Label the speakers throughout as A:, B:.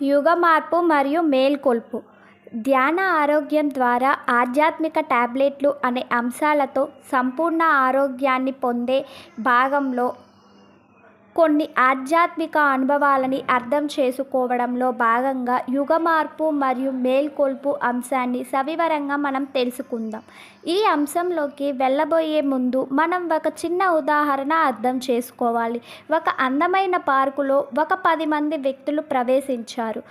A: యుగ మార్పు మరియు మేల్కొల్పు. ధ్యాన ఆరోగ్యం ద్వారా ఆధ్యాత్మిక టాబ్లెట్లు అనే అంశాలతో సంపూర్ణ ఆరోగ్యాన్ని పొందే భాగంలో కొన్ని ఆధ్యాత్మిక అనుభవాలని అర్థం చేసుకోవడంలో భాగంగా యుగ మార్పు మరియు మేల్కొల్పు అంశాన్ని సవివరంగా మనం తెలుసుకుందాం. ఈ అంశంలోకి వెళ్ళబోయే ముందు మనం ఒక చిన్న ఉదాహరణ అర్థం చేసుకోవాలి. ఒక అందమైన పార్కులో ఒక పది మంది వ్యక్తులు ప్రవేశించారు.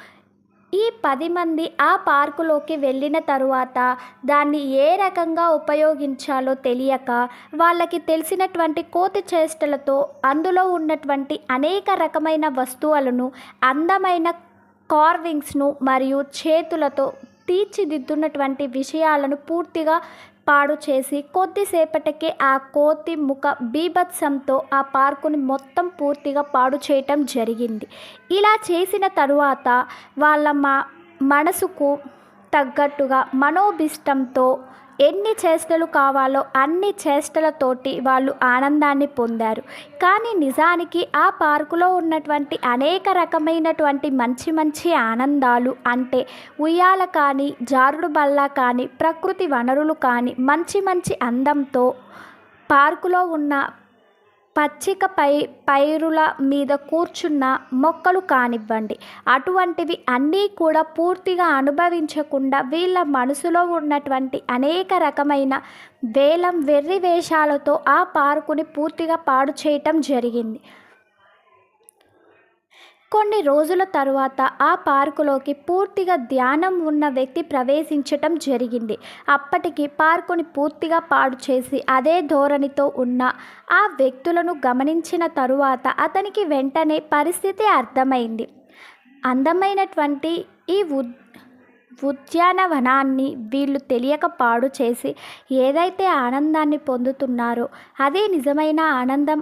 A: ఈ పది మంది ఆ పార్కులోకి వెళ్ళిన తరువాత దాన్ని ఏ రకంగా ఉపయోగించాలో తెలియక వాళ్ళకి తెలిసినటువంటి కోతి చేష్టలతో అందులో ఉన్నటువంటి అనేక రకమైన వస్తువులను అందమైన కార్వింగ్స్ను మరియు చేతులతో తీర్చిదిద్దున్నటువంటి విషయాలను పూర్తిగా పాడు చేసి కొద్దిసేపటికే ఆ కోతి ముఖ బీభత్సంతో ఆ పార్కుని మొత్తం పూర్తిగా పాడు చేయటం జరిగింది. ఇలా చేసిన తరువాత వాళ్ళ మా మనసుకు తగ్గట్టుగా మనోభిష్టంతో ఎన్ని చేష్టలు కావాలో అన్ని చేష్టలతోటి వాళ్ళు ఆనందాన్ని పొందారు. కానీ నిజానికి ఆ పార్కులో ఉన్నటువంటి అనేక రకమైనటువంటి మంచి మంచి ఆనందాలు అంటే ఉయ్యాల కానీ జారుడు బల్ల కానీ ప్రకృతి వనరులు కానీ మంచి మంచి అందంతో పార్కులో ఉన్న పచ్చిక పై పైరుల మీద కూర్చున్న మొక్కలు కానివ్వండి. అటువంటివి అన్నీ కూడా పూర్తిగా అనుభవించకుండా వీళ్ళ మనసులో ఉన్నటువంటి అనేక రకమైన వేలం వెర్రి వేషాలతో ఆ పార్కుని పూర్తిగా పాడు చేయటం జరిగింది. కొన్ని రోజుల తరువాత ఆ పార్కులోకి పూర్తిగా ధ్యానం ఉన్న వ్యక్తి ప్రవేశించటం జరిగింది. అప్పటికి పార్కుని పూర్తిగా పాడు చేసి అదే ధోరణితో ఉన్న ఆ వ్యక్తులను గమనించిన తరువాత అతనికి వెంటనే పరిస్థితి అర్థమైంది. అందమైనటువంటి ఈ ఉద్ ఉద్యానవనాన్ని వీళ్ళు తెలియక పాడు చేసి ఏదైతే ఆనందాన్ని పొందుతున్నారో అదే నిజమైన ఆనందం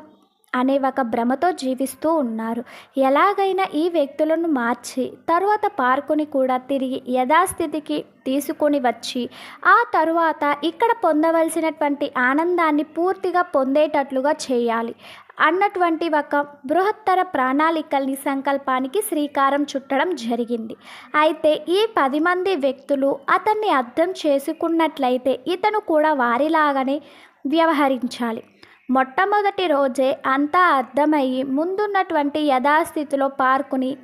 A: అనే ఒక భ్రమతో జీవిస్తూ ఉన్నారు. ఎలాగైనా ఈ వ్యక్తులను మార్చి తరువాత పార్కుని కూడా తిరిగి యథాస్థితికి తీసుకొని వచ్చి ఆ తరువాత ఇక్కడ పొందవలసినటువంటి ఆనందాన్ని పూర్తిగా పొందేటట్లుగా చేయాలి అన్నటువంటి ఒక బృహత్తర ప్రణాళికల్ని సంకల్పానికి శ్రీకారం చుట్టడం జరిగింది. అయితే ఈ పది మంది వ్యక్తులు అతన్ని అర్థం చేసుకున్నట్లయితే ఇతను కూడా వారిలాగానే వ్యవహరించాలి. మొట్టమొదటి రోజే అంతా అర్థమయ్యి ముందున్నటువంటి యథాస్థితిలో పార్కుని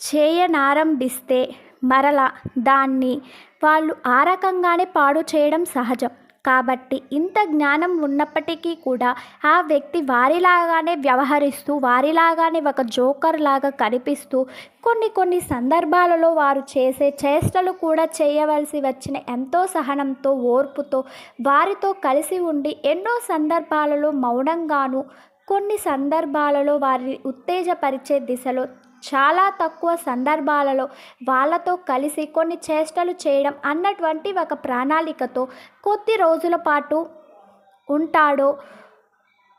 A: చేయనారంభిస్తే మరలా దాన్ని వాళ్ళు ఆ రకంగానే పాడు చేయడం సహజం. కాబట్టి ఇంత జ్ఞానం ఉన్నప్పటికీ కూడా ఆ వ్యక్తి వారిలాగానే వ్యవహరిస్తూ వారిలాగానే ఒక జోకర్ లాగా కనిపిస్తూ కొన్ని కొన్ని సందర్భాలలో వారు చేసే చేష్టలు కూడా చేయవలసి వచ్చిన ఎంతో సహనంతో ఓర్పుతో వారితో కలిసి ఉండి ఎన్నో సందర్భాలలో మౌనంగాను కొన్ని సందర్భాలలో వారిని ఉత్తేజపరిచే దిశలో చాలా తక్కువ సందర్భాలలో వాళ్ళతో కలిసి కొన్ని చేష్టలు చేయడం అన్నటువంటి ఒక ప్రణాళికతో కొద్ది రోజుల పాటు ఉంటాడో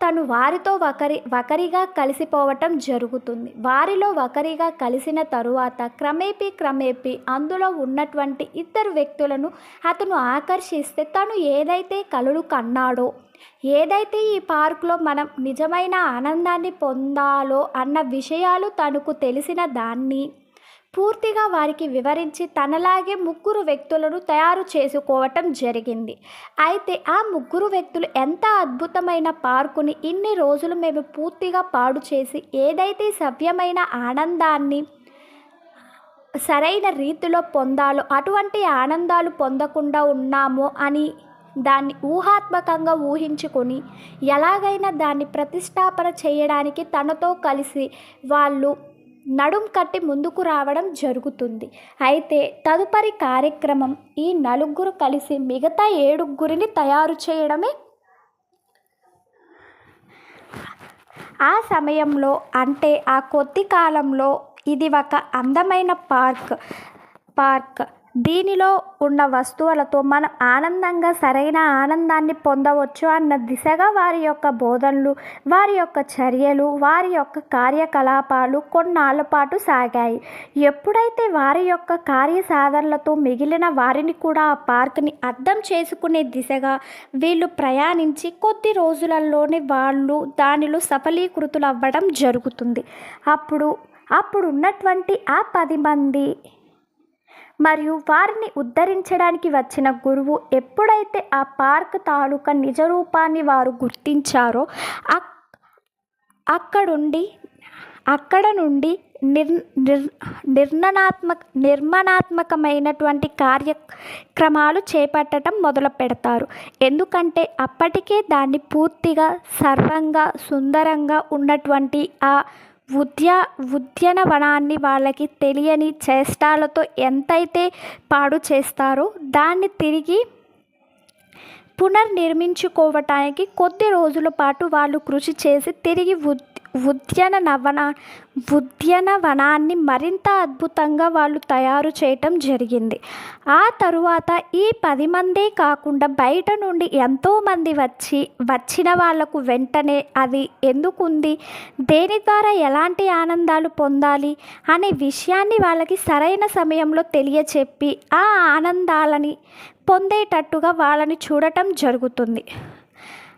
A: తను వారితో ఒకరి ఒకరిగా కలిసిపోవటం జరుగుతుంది. వారిలో ఒకరిగా కలిసిన తరువాత క్రమేపీ క్రమేపీ అందులో ఉన్నటువంటి ఇద్దరు వ్యక్తులను అతను ఆకర్షిస్తే తను ఏదైతే కలలు కన్నాడో ఏదైతే ఈ పార్కులో మనం నిజమైన ఆనందాన్ని పొందాలో అన్న విషయాలు తనకు తెలిసిన దాన్ని పూర్తిగా వారికి వివరించి తనలాగే ముగ్గురు వ్యక్తులను తయారు చేసుకోవటం జరిగింది. అయితే ఆ ముగ్గురు వ్యక్తులు ఎంత అద్భుతమైన పార్కుని ఇన్ని రోజులు మేము పూర్తిగా పాడు చేసి ఏదైతే సవ్యమైన ఆనందాన్ని సరైన రీతిలో పొందాలో అటువంటి ఆనందాలు పొందకుండా ఉన్నామో అని దాన్ని ఊహాత్మకంగా ఊహించుకొని ఎలాగైనా దాన్ని ప్రతిష్టాపన చేయడానికి తనతో కలిసి వాళ్ళు నడుం కట్టి ముందుకు రావడం జరుగుతుంది. అయితే తదుపరి కార్యక్రమం ఈ నలుగురు కలిసి మిగతా ఏడుగురిని తయారు చేయడమే? ఆ సమయంలో అంటే ఆ కొద్ది కాలంలో ఇది ఒక అందమైన పార్క్. పార్క్. దీనిలో ఉన్న వస్తువులతో మనం ఆనందంగా సరైన ఆనందాన్ని పొందవచ్చు అన్న దిశగా వారి యొక్క బోధనలు వారి యొక్క చర్యలు వారి యొక్క కార్యకలాపాలు కొన్నాళ్ళ పాటు సాగాయి. ఎప్పుడైతే వారి యొక్క కార్యసాధనలతో మిగిలిన వారిని కూడా ఆ పార్క్ని అర్థం చేసుకునే దిశగా వీళ్ళు ప్రయాణించి కొద్ది రోజులలోనే వాళ్ళు దానిలో సఫలీకృతులు అవ్వడం జరుగుతుంది. అప్పుడు అప్పుడు ఉన్నటువంటి ఆ పది మంది మరియు వారిని ఉద్ధరించడానికి వచ్చిన గురువు ఎప్పుడైతే ఆ పార్క్ తాలూకా నిజ రూపాన్ని వారు గుర్తించారో అక్కడుండి అక్కడ నుండి నిర్ నిర్ నిర్ణనాత్మక నిర్మాణాత్మకమైనటువంటి కార్యక్రమాలు చేపట్టడం మొదలు పెడతారు. ఎందుకంటే అప్పటికే దాన్ని పూర్తిగా సర్వంగా సుందరంగా ఉన్నటువంటి ఆ ఉద్యా ఉద్యానవనాన్ని వాళ్ళకి తెలియని చేష్టాలతో ఎంతైతే పాడు చేస్తారో దాన్ని తిరిగి పునర్నిర్మించుకోవటానికి కొద్ది రోజుల పాటు వాళ్ళు కృషి చేసి తిరిగి ఉద్ ఉద్యానవన ఉద్యానవనాన్ని మరింత అద్భుతంగా వాళ్ళు తయారు చేయటం జరిగింది. ఆ తరువాత ఈ పది మందే కాకుండా బయట నుండి ఎంతోమంది వచ్చి వచ్చిన వాళ్ళకు వెంటనే అది ఎందుకుంది? దేని ద్వారా ఎలాంటి ఆనందాలు పొందాలి? అనే విషయాన్ని వాళ్ళకి సరైన సమయంలో తెలియచెప్పి ఆ ఆనందాలని పొందేటట్టుగా వాళ్ళని చూడటం జరుగుతుంది.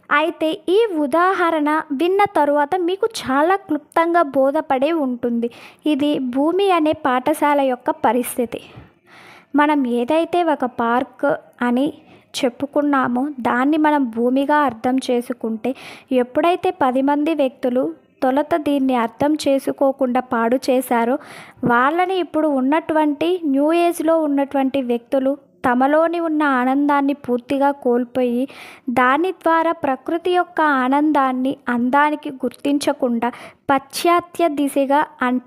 A: అయితే ఈ ఉదాహరణ విన్న తరువాత మీకు చాలా క్లుప్తంగా బోధపడే ఉంటుంది. ఇది భూమి అనే పాఠశాల యొక్క పరిస్థితి. మనం ఏదైతే ఒక పార్క్ అని చెప్పుకున్నామో దాన్ని మనం భూమిగా అర్థం చేసుకుంటే ఎప్పుడైతే పది మంది వ్యక్తులు తొలత దీన్ని అర్థం చేసుకోకుండా పాడు చేశారో వాళ్ళని ఇప్పుడు ఉన్నటువంటి న్యూ ఏజ్లో ఉన్నటువంటి వ్యక్తులు తమలోని ఉన్న ఆనందాన్ని పూర్తిగా కోల్పోయి దాని ద్వారా ప్రకృతి యొక్క ఆనందాన్ని అందానికి గుర్తించకుండా పాశ్చాత్య దిశగా అం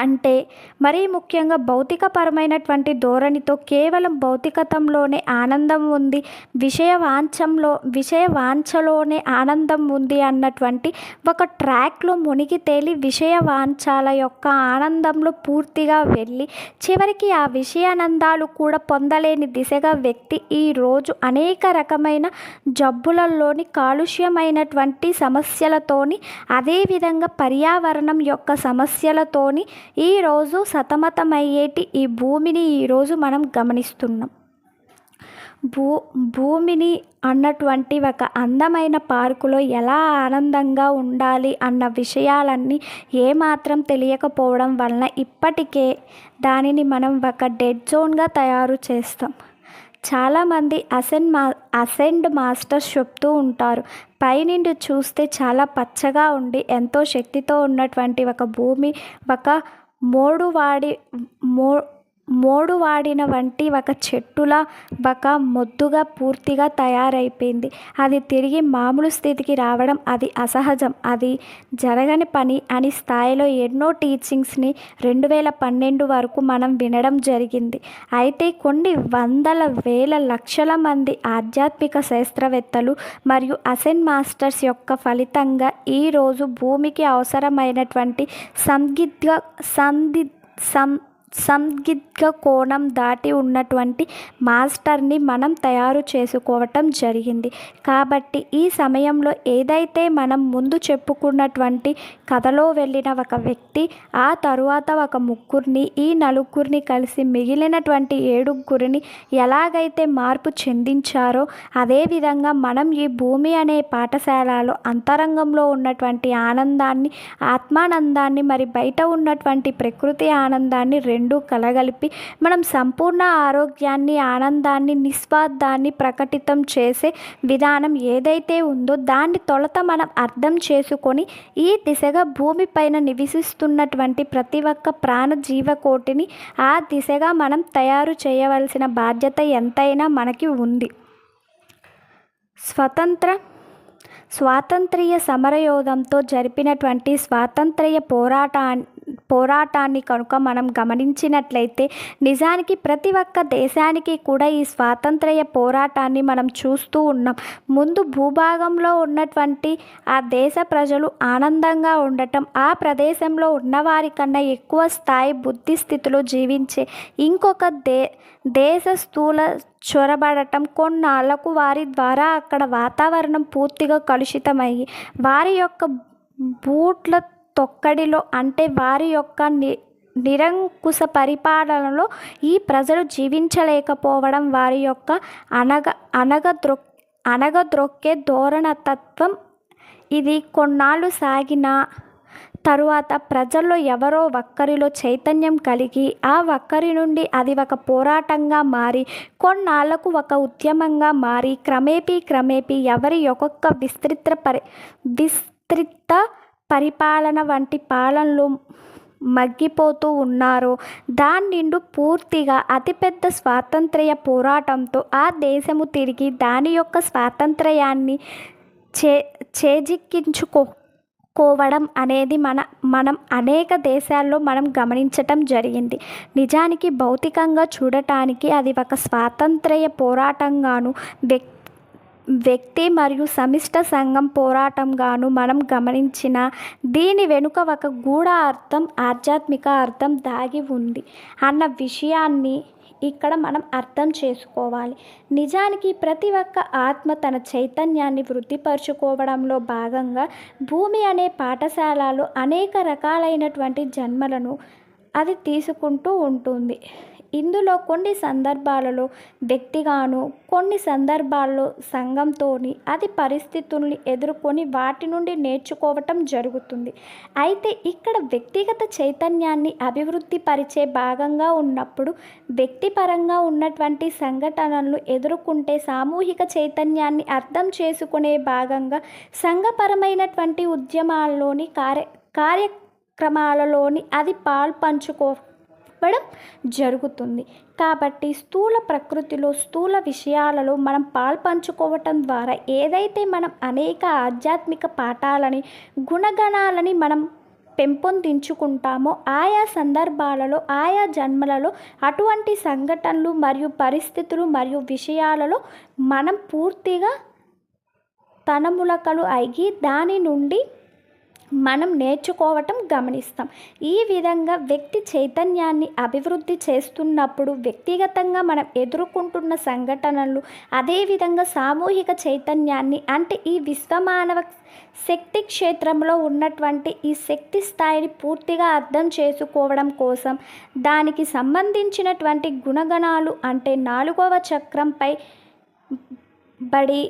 A: అంటే మరీ ముఖ్యంగా భౌతికపరమైనటువంటి ధోరణితో కేవలం భౌతికతంలోనే ఆనందం ఉంది విషయ వాంఛంలో విషయ వాంఛలోనే ఆనందం ఉంది అన్నటువంటి ఒక ట్రాక్లో మునిగి తేలి విషయ వాంఛాల యొక్క ఆనందంలో పూర్తిగా వెళ్ళి చివరికి ఆ విషయానందాలు కూడా పొందలేని దిశగా వ్యక్తి ఈరోజు అనేక రకమైన జబ్బులలోని కాలుష్యమైనటువంటి సమస్యలతోని అదేవిధంగా పర్యావరణం యొక్క సమస్యలతోని ఈరోజు సతమతమయ్యేటి ఈ భూమిని ఈరోజు మనం గమనిస్తున్నాం. భూ భూమిని అన్నటువంటి ఒక అందమైన పార్కులో ఎలా ఆనందంగా ఉండాలి అన్న విషయాలన్నీ ఏమాత్రం తెలియకపోవడం వలన ఇప్పటికే దానిని మనం ఒక డెడ్ జోన్గా తయారు చేస్తాం. చాలామంది అసెండ్ మా అసెండ్ మాస్టర్స్ చెప్తూ ఉంటారు పైనుండి చూస్తే చాలా పచ్చగా ఉండి ఎంతో శక్తితో ఉన్నటువంటి ఒక భూమి ఒక మోడు వాడి మో మోడు వాడిన వంటి ఒక చెట్టుల బక మొద్దుగా పూర్తిగా తయారైపోయింది. అది తిరిగి మామూలు స్థితికి రావడం అది అసహజం. అది జరగని పని అని స్థాయిలో ఎన్నో టీచింగ్స్ని రెండు వేల పన్నెండు వరకు మనం వినడం జరిగింది. అయితే కొన్ని వందల వేల లక్షల మంది ఆధ్యాత్మిక శాస్త్రవేత్తలు మరియు అసెన్ మాస్టర్స్ యొక్క ఫలితంగా ఈరోజు భూమికి అవసరమైనటువంటి సందిగ్ధ సంది సం సందిగ్ధ కోణం దాటి ఉన్నటువంటి మాస్టర్ని మనం తయారు చేసుకోవటం జరిగింది. కాబట్టి ఈ సమయంలో ఏదైతే మనం ముందు చెప్పుకున్నటువంటి కథలో వెళ్ళిన ఒక వ్యక్తి ఆ తరువాత ఒక ముగ్గురిని ఈ నలుగురిని కలిసి మిగిలినటువంటి ఏడుగురిని ఎలాగైతే మార్పు చెందించారో అదేవిధంగా మనం ఈ భూమి అనే పాఠశాలలో అంతరంగంలో ఉన్నటువంటి ఆనందాన్ని ఆత్మానందాన్ని మరి బయట ఉన్నటువంటి ప్రకృతి ఆనందాన్ని రెండు రెండు కలగలిపి మనం సంపూర్ణ ఆరోగ్యాన్ని ఆనందాన్ని నిస్వార్థాన్ని ప్రకటితం చేసే విధానం ఏదైతే ఉందో దాన్ని తొలత మనం అర్థం చేసుకొని ఈ దిశగా భూమిపైన నివసిస్తున్నటువంటి ప్రతి ఒక్క ప్రాణ జీవకోటిని ఆ దిశగా మనం తయారు చేయవలసిన బాధ్యత ఎంతైనా మనకి ఉంది. స్వతంత్ర స్వాతంత్ర్య సమరయోధంతో జరిపినటువంటి స్వాతంత్ర్య పోరాటా పోరాటాన్ని కనుక మనం గమనించినట్లయితే నిజానికి ప్రతి ఒక్క దేశానికి కూడా ఈ స్వాతంత్ర్య పోరాటాన్ని మనం చూస్తూ ఉన్నాం. ముందు భూభాగంలో ఉన్నటువంటి ఆ దేశ ప్రజలు ఆనందంగా ఉండటం ఆ ప్రదేశంలో ఉన్నవారికన్నా ఎక్కువ స్థాయి బుద్ధి స్థితిలో జీవించే ఇంకొక దే దేశ స్థూల చొరబడటం కొన్నాళ్ళకు వారి ద్వారా అక్కడ వాతావరణం పూర్తిగా కలుషితమయ్యి వారి యొక్క బూట్ల తొక్కడిలో అంటే వారి యొక్క ని నిరంకుశ పరిపాలనలో ఈ ప్రజలు జీవించలేకపోవడం వారి యొక్క అనగ అనగద్రొ అనగద్రొక్కే ధోరణతత్వం. ఇది కొన్నాళ్ళు సాగిన తరువాత ప్రజల్లో ఎవరో ఒక్కరిలో చైతన్యం కలిగి ఆ ఒక్కరి నుండి అది ఒక పోరాటంగా మారి కొన్నాళ్ళకు ఒక ఉద్యమంగా మారి క్రమేపీ క్రమేపీ ఎవరి ఒక్కొక్క విస్తృత పరి విస్తృత పరిపాలన వంటి పాలనలు మగ్గిపోతూ ఉన్నారో. దాని నిండు పూర్తిగా అతిపెద్ద స్వాతంత్ర్య పోరాటంతో ఆ దేశము తిరిగి దాని యొక్క స్వాతంత్ర్యాన్ని చే చేజిక్కించుకో కోవడం అనేది మన మనం అనేక దేశాల్లో మనం గమనించటం జరిగింది. నిజానికి భౌతికంగా చూడటానికి అది ఒక స్వాతంత్ర్య పోరాటంగాను వ్యక్తి వ్యక్తి మరియు సమిష్ట సంఘం పోరాటంగాను మనం గమనించిన దీని వెనుక ఒక గూఢ అర్థం ఆధ్యాత్మిక అర్థం దాగి ఉంది అన్న విషయాన్ని ఇక్కడ మనం అర్థం చేసుకోవాలి. నిజానికి ప్రతి ఒక్క ఆత్మ తన చైతన్యాన్ని వృద్ధిపరచుకోవడంలో భాగంగా భూమి అనే పాఠశాలలో అనేక రకాలైనటువంటి జన్మలను అది తీసుకుంటూ ఉంటుంది. ఇందులో కొన్ని సందర్భాలలో వ్యక్తిగాను కొన్ని సందర్భాల్లో సంఘంతోని అది పరిస్థితుల్ని ఎదుర్కొని వాటి నుండి నేర్చుకోవటం జరుగుతుంది. అయితే ఇక్కడ వ్యక్తిగత చైతన్యాన్ని అభివృద్ధి పరిచే భాగంగా ఉన్నప్పుడు వ్యక్తిపరంగా ఉన్నటువంటి సంఘటనలను ఎదుర్కొంటే సామూహిక చైతన్యాన్ని అర్థం చేసుకునే భాగంగా సంఘపరమైనటువంటి ఉద్యమాల్లోని కార్య కార్యక్రమాలలోని అది పాల్పంచుకో చెప్పడం జరుగుతుంది. కాబట్టి స్థూల ప్రకృతిలో స్థూల విషయాలలో మనం పాల్పంచుకోవటం ద్వారా ఏదైతే మనం అనేక ఆధ్యాత్మిక పాఠాలని గుణగణాలని మనం పెంపొందించుకుంటామో ఆయా సందర్భాలలో ఆయా జన్మలలో అటువంటి సంఘటనలు మరియు పరిస్థితులు మరియు విషయాలలో మనం పూర్తిగా తనములకలు అయ్యి దాని నుండి మనం నేర్చుకోవటం గమనిస్తాం. ఈ విధంగా వ్యక్తి చైతన్యాన్ని అభివృద్ధి చేస్తున్నప్పుడు వ్యక్తిగతంగా మనం ఎదుర్కొంటున్న సంఘటనలు అదేవిధంగా సామూహిక చైతన్యాన్ని అంటే ఈ విశ్వమానవ శక్తి క్షేత్రంలో ఉన్నటువంటి ఈ శక్తి స్థాయిని పూర్తిగా అర్థం చేసుకోవడం కోసం దానికి సంబంధించినటువంటి గుణగణాలు అంటే నాలుగవ చక్రంపై బడి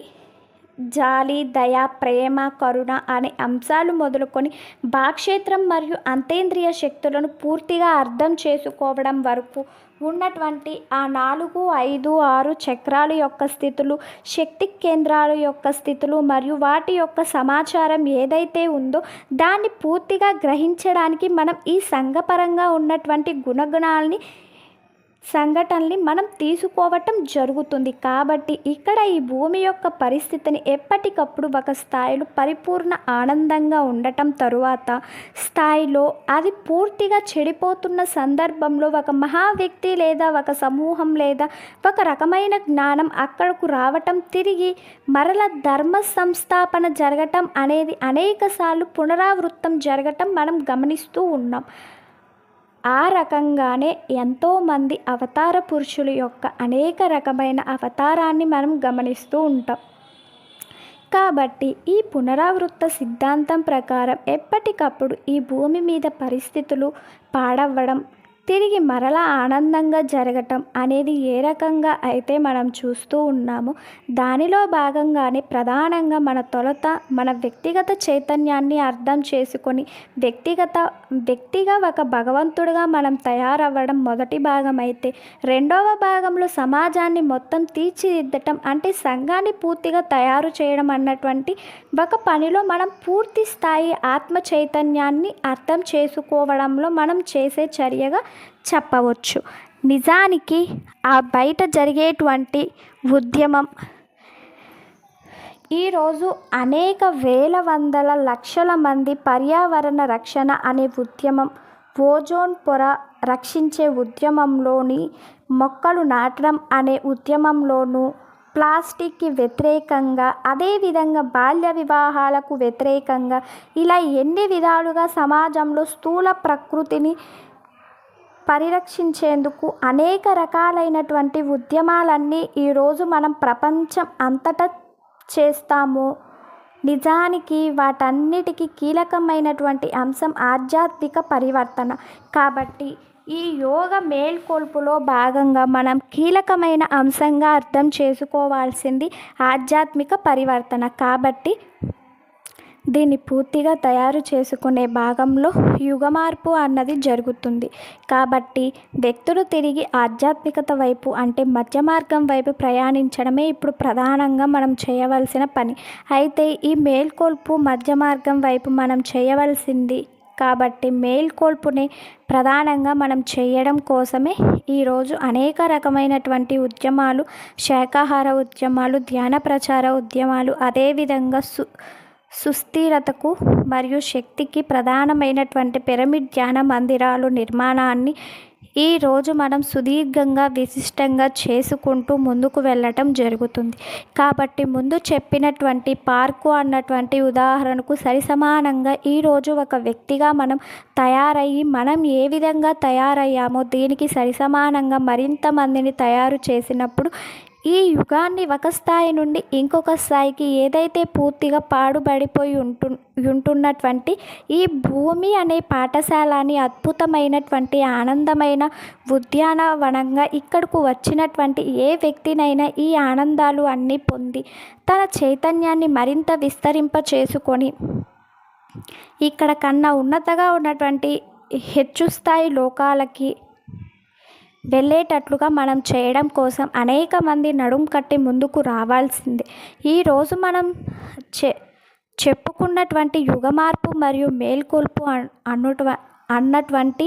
A: జాలి దయ ప్రేమ కరుణ అనే అంశాలు మొదలుకొని భాక్షేత్రం మరియు అంతేంద్రియ శక్తులను పూర్తిగా అర్థం చేసుకోవడం వరకు ఉన్నటువంటి ఆ నాలుగు ఐదు ఆరు చక్రాల యొక్క స్థితులు శక్తి కేంద్రాల యొక్క స్థితులు మరియు వాటి యొక్క సమాచారం ఏదైతే ఉందో దాన్ని పూర్తిగా గ్రహించడానికి మనం ఈ సంఘపరంగా ఉన్నటువంటి గుణగుణాలని సంఘటనల్ని మనం తీసుకోవటం జరుగుతుంది. కాబట్టి ఇక్కడ ఈ భూమి యొక్క పరిస్థితిని ఎప్పటికప్పుడు ఒక స్థాయిలో పరిపూర్ణ ఆనందంగా ఉండటం తరువాత స్థాయిలో అది పూర్తిగా చెడిపోతున్న సందర్భంలో ఒక మహా వ్యక్తి లేదా ఒక సమూహం లేదా ఒక రకమైన జ్ఞానం అక్కడకు రావటం తిరిగి మరల ధర్మ సంస్థాపన జరగటం అనేది అనేకసార్లు పునరావృత్తం జరగటం మనం గమనిస్తూ ఉన్నాం. ఆ రకంగానే ఎంతోమంది అవతార పురుషుల యొక్క అనేక రకమైన అవతారాన్ని మనం గమనిస్తూ ఉంటాం. కాబట్టి ఈ పునరావృత్త సిద్ధాంతం ప్రకారం ఎప్పటికప్పుడు ఈ భూమి మీద పరిస్థితులు పాడవ్వడం తిరిగి మరలా ఆనందంగా జరగటం అనేది ఏ రకంగా అయితే మనం చూస్తూ ఉన్నామో దానిలో భాగంగానే ప్రధానంగా మన తొలత మన వ్యక్తిగత చైతన్యాన్ని అర్థం చేసుకొని వ్యక్తిగత వ్యక్తిగా ఒక భగవంతుడిగా మనం తయారవ్వడం మొదటి భాగం అయితే రెండవ భాగంలో సమాజాన్ని మొత్తం తీర్చిదిద్దటం అంటే సంఘాన్ని పూర్తిగా తయారు చేయడం అన్నటువంటి ఒక పనిలో మనం పూర్తి స్థాయి ఆత్మ చైతన్యాన్ని అర్థం చేసుకోవడంలో మనం చేసే చర్యగా చెప్పవచ్చు. నిజానికి ఆ బయట జరిగేటువంటి ఉద్యమం ఈరోజు అనేక వేల వందల లక్షల మంది పర్యావరణ రక్షణ అనే ఉద్యమం ఓజోన్ పొర రక్షించే ఉద్యమంలోని మొక్కలు నాటడం అనే ఉద్యమంలోనూ ప్లాస్టిక్కి వ్యతిరేకంగా అదేవిధంగా బాల్య వివాహాలకు వ్యతిరేకంగా ఇలా ఎన్ని విధాలుగా సమాజంలో స్థూల ప్రకృతిని పరిరక్షించేందుకు అనేక రకాలైనటువంటి ఉద్యమాలన్నీ ఈరోజు మనం ప్రపంచం అంతటా చేస్తాము. నిజానికి వాటన్నిటికీ కీలకమైనటువంటి అంశం ఆధ్యాత్మిక పరివర్తన. కాబట్టి ఈ యోగ మేల్కొల్పులో భాగంగా మనం కీలకమైన అంశంగా అర్థం చేసుకోవాల్సింది ఆధ్యాత్మిక పరివర్తన. కాబట్టి దీన్ని పూర్తిగా తయారు చేసుకునే భాగంలో యుగమార్పు అన్నది జరుగుతుంది. కాబట్టి వ్యక్తులు తిరిగి ఆధ్యాత్మికత వైపు అంటే మధ్య మార్గం వైపు ప్రయాణించడమే ఇప్పుడు ప్రధానంగా మనం చేయవలసిన పని. అయితే ఈ మేల్కొల్పు మధ్య మార్గం వైపు మనం చేయవలసింది కాబట్టి మేల్కొల్పుని ప్రధానంగా మనం చేయడం కోసమే ఈరోజు అనేక రకమైనటువంటి ఉద్యమాలు శాకాహార ఉద్యమాలు ధ్యాన ప్రచార ఉద్యమాలు అదేవిధంగా సు సుస్థిరతకు మరియు శక్తికి ప్రధానమైనటువంటి పిరమిడ్ ధ్యాన మందిరాలు నిర్మాణాన్ని ఈరోజు మనం సుదీర్ఘంగా విశిష్టంగా చేసుకుంటూ ముందుకు వెళ్ళటం జరుగుతుంది. కాబట్టి ముందు చెప్పినటువంటి పార్కు అన్నటువంటి ఉదాహరణకు సరిసమానంగా ఈరోజు ఒక వ్యక్తిగా మనం తయారయ్యి మనం ఏ విధంగా తయారయ్యామో దీనికి సరిసమానంగా మరింత మందిని తయారు చేసినప్పుడు ఈ యుగాన్ని ఒక స్థాయి నుండి ఇంకొక స్థాయికి ఏదైతే పూర్తిగా పాడుబడిపోయి ఉంటు ఉంటున్నటువంటి ఈ భూమి అనే పాఠశాలని అద్భుతమైనటువంటి ఆనందమైన ఉద్యానవనంగా ఇక్కడకు వచ్చినటువంటి ఏ వ్యక్తినైనా ఈ ఆనందాలు అన్నీ పొంది తన చైతన్యాన్ని మరింత విస్తరింప చేసుకొని ఇక్కడ కన్నా ఉన్నతగా ఉన్నటువంటి హెచ్చు స్థాయి లోకాలకి వెళ్ళేటట్లుగా మనం చేయడం కోసం అనేక మంది నడుం కట్టి ముందుకు రావాల్సిందే. ఈరోజు మనం చె చెప్పుకున్నటువంటి యుగమార్పు మరియు మేల్కొల్పు అన్నట్వ అన్నటువంటి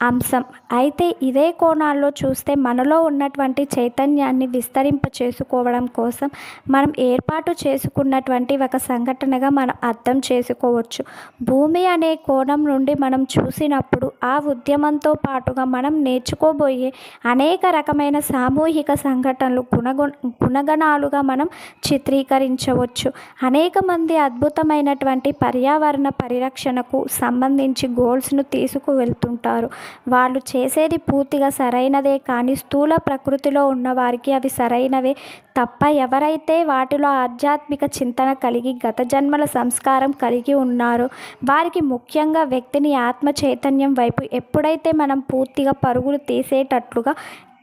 A: అంశం. అయితే ఇదే కోణాల్లో చూస్తే మనలో ఉన్నటువంటి చైతన్యాన్ని విస్తరింప చేసుకోవడం కోసం మనం ఏర్పాటు చేసుకున్నటువంటి ఒక సంఘటనగా మనం అర్థం చేసుకోవచ్చు. భూమి అనే కోణం నుండి మనం చూసినప్పుడు ఆ ఉద్యమంతో పాటుగా మనం నేర్చుకోబోయే అనేక రకమైన సామూహిక సంఘటనలు గుణగు గుణగణాలుగా మనం చిత్రీకరించవచ్చు. అనేక మంది అద్భుతమైనటువంటి పర్యావరణ పరిరక్షణకు సంబంధించి గోల్స్ను తీసుకువెళ్తుంటారు. వాళ్ళు చేసేది పూర్తిగా సరైనదే కానీ స్థూల ప్రకృతిలో ఉన్నవారికి అవి సరైనవే తప్ప ఎవరైతే వాటిలో ఆధ్యాత్మిక చింతన కలిగి గత జన్మల సంస్కారం కలిగి ఉన్నారో వారికి ముఖ్యంగా వ్యక్తిని ఆత్మ చైతన్యం వైపు ఎప్పుడైతే మనం పూర్తిగా పరుగులు తీసేటట్లుగా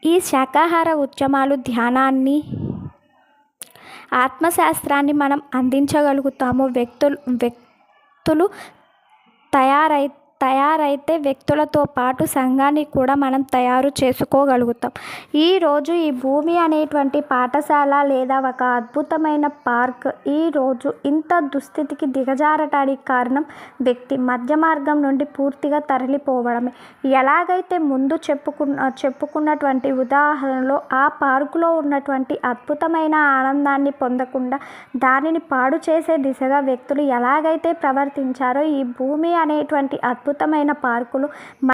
A: ఈ శాకాహార ఉద్యమాలు ధ్యానాన్ని ఆత్మశాస్త్రాన్ని మనం అందించగలుగుతాము వ్యక్తులు వ్యక్తులు తయారై తయారైతే వ్యక్తులతో పాటు సంఘాన్ని కూడా మనం తయారు చేసుకోగలుగుతాం. ఈరోజు ఈ భూమి అనేటువంటి పాఠశాల లేదా ఒక అద్భుతమైన పార్క్ ఈరోజు ఇంత దుస్థితికి దిగజారటానికి కారణం వ్యక్తి మధ్య మార్గం నుండి పూర్తిగా తరలిపోవడమే. ఎలాగైతే ముందు చెప్పుకున్న చెప్పుకున్నటువంటి ఉదాహరణలో ఆ పార్కులో ఉన్నటువంటి అద్భుతమైన ఆనందాన్ని పొందకుండా దానిని పాడు చేసే దిశగా వ్యక్తులు ఎలాగైతే ప్రవర్తించారో ఈ భూమి అనేటువంటి అద్భుతమైన పార్కులు